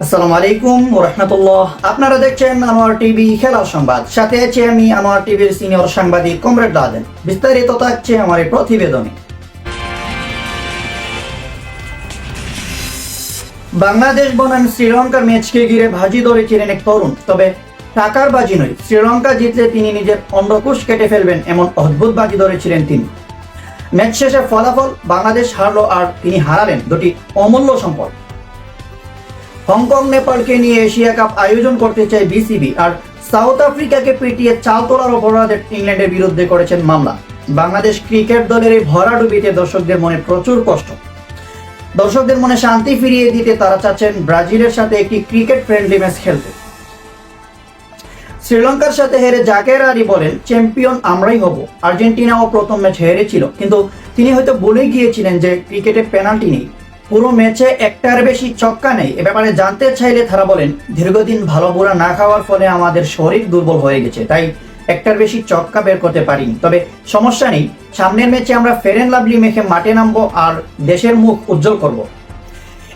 আসসালামু আলাইকুম রহমতুল্লাহ। আপনারা দেখছেন আনোয়ার টিভি সংবাদ। সাথে আমি আনোয়ার টিভির সিনিয়র সাংবাদিক কমরেড লাদেন বিস্তারিত থাকছে আমার এই প্রতিবেদনে। বাংলাদেশ বনাম শ্রীলঙ্কার ম্যাচকে ঘিরে ভাজি ধরেছিলেন এক তরুণ। তবে টাকার বাজি নয়, শ্রীলঙ্কা জিতলে তিনি নিজের অন্ডকুশ কেটে ফেলবেন এমন অদ্ভুত বাজি ধরেছিলেন তিনি। ম্যাচ শেষে ফলাফল বাংলাদেশ হারলো আর তিনি হারালেন দুটি অমূল্য সম্পদ। হংকং, নেপালকে নিয়ে এশিয়া কাপ আয়োজন করতে চায় বিসিবি আর সাউথ আফ্রিকাকে পিটিয়ে চাল তোলার অপরাধে ইংল্যান্ডের বিরুদ্ধে করেছেন মামলা। বাংলাদেশ ক্রিকেট দলের এই ভরাডুবিতে দর্শকদের মনে প্রচুর কষ্ট। দর্শকদের মনে শান্তি ফিরিয়ে দিতে তারা চাচ্ছেন ব্রাজিলের সাথে একটি ক্রিকেট ফ্রেন্ডলি ম্যাচ খেলতে। শ্রীলঙ্কার সাথে হেরে জাকের আলী বলেন, চ্যাম্পিয়ন আমরাই হব। আর্জেন্টিনাও প্রথম ম্যাচ হেরেছিল, কিন্তু তিনি হয়তো বলে গিয়েছিলেন যে ক্রিকেটে পেনাল্টি নেই। পুরো ম্যাচে একটার বেশি ছক্কা নেই। এ ব্যাপারে জানতে চাইলে তারা বলেন, দীর্ঘদিন ভালো বুড়া না খাওয়ার ফলে আমাদের শরীর দুর্বল হয়ে গেছে, তাই একটার বেশি চক্কা বের করতে পারিনি। তবে সমস্যা নেই, সামনের ম্যাচে আমরা ফেরেন লাভলি মেখে মাঠে নামবো আর দেশের মুখ উজ্জ্বল করব।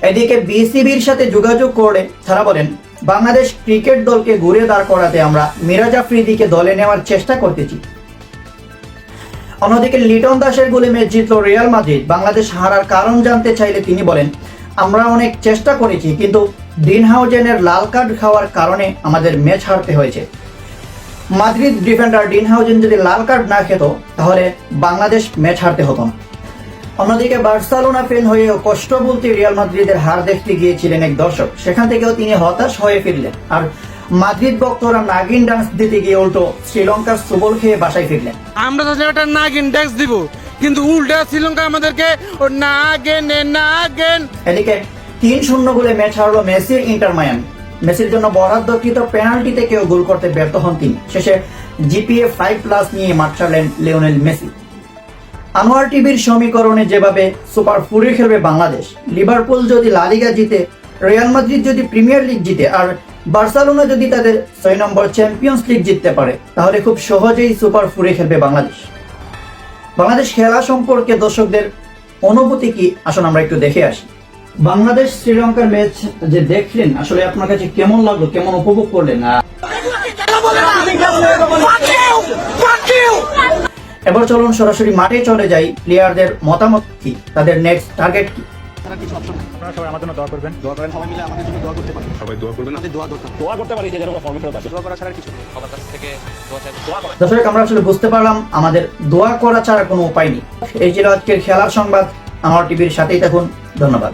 এদিকে বিসিবির সাথে যোগাযোগ করে তারা বলেন, বাংলাদেশ ক্রিকেট দলকে ঘুরে দাঁড় করাতে আমরা মিরাজ আফ্রিদিকে দলে নেওয়ার চেষ্টা করতেছি। অন্যদিকে লিটন দাসের গোলে ম্যাচ জিতল রিয়াল মাদ্রিদ। বাংলাদেশ হারার কারণ জানতে চাইলে তিনি বলেন, আমরা অনেক চেষ্টা করেছি, কিন্তু ডিন হাউজেনের লাল কার্ড খাওয়ার কারণে আমাদের ম্যাচ হারতে হয়েছে। মাদ্রিদ ডিফেন্ডার ডিন হাউজেন যদি লাল কার্ড না খেত, তাহলে বাংলাদেশ ম্যাচ হারতে হতো না। অন্যদিকে বার্সেলোনা ফ্যান হয়েও কষ্ট বলতে রিয়াল মাদ্রিদের হার দেখতে গিয়েছিলেন এক দর্শক। সেখান থেকেও তিনি হতাশ হয়ে ফিরলেন। আর মাদ্রিদ ভক্তরা নাগিন ডান্স দিতে গিয়ে উল্টো শ্রীলঙ্কার সুবল খেয়ে বাসায় ফিরলেন। আমরা তো একটা নাগিন ট্যাক্স দিব কিন্তু উল্টা শ্রীলঙ্কা আমাদেরকে ও নাগেন নাগেন। এদিকে তিন শূন্য গোলে ম্যাচ হারলো মেসির ইন্টার মায়ামি। মেসির জন্য বরাদ্দকৃত পেনাল্টিতে কেউ গোল করতে ব্যর্থ হন তিনি। শেষে জিপিএ ফাইভ প্লাস নিয়ে মাঠ ছাড়লেন লিওনেল মেসি। আনোয়ার টিভির সমীকরণে যেভাবে সুপার ফুরে খেলবে বাংলাদেশ লিভারপুল যদি লালিগা জিতে রিয়াল মাদ্রিদ যদি প্রিমিয়ার লিগ জিতে আর বার্সেলোনা যদি তাদের ছয় নম্বর চ্যাম্পিয়ন্স লিগ জিততে পারে, তাহলে খুব সহজেই সুপার ফুরে খেলবে বাংলাদেশ। বাংলাদেশ খেলা সম্পর্কে দর্শকদের অনুভূতি কি? আসুন আমরা একটু দেখে আসি। বাংলাদেশ শ্রীলঙ্কার ম্যাচ যে দেখলেন, আসলে আপনার কাছে কেমন লাগল, কেমন উপভোগ করলেন? এবার চলুন সরাসরি মাঠে চলে যাই। প্লেয়ারদের মতামত কি? তাদের নেক্সট টার্গেট কি? আপনারা সবাই আমার জন্য দোয়া করবেন। দোয়া করেন সবাই মিলে আমাদের জন্য দোয়া করতে পারি। সবাই দোয়া করবেন আমাদের দোয়া দরকার। দোয়া করতে পারি যে যেন ফর্মে ফেরত আসে দোয়া করা ছাড়া কিছু সবার কাছ থেকে দোয়া চাই। দোয়া করেন। দর্শক আমরা আসলে বুঝতে পারলাম আমাদের দোয়া করা ছাড়া কোনো উপায় নেই। এই ছিল আজকের খেলার সংবাদ। আমার টিভির সাথেই থাকুন। ধন্যবাদ।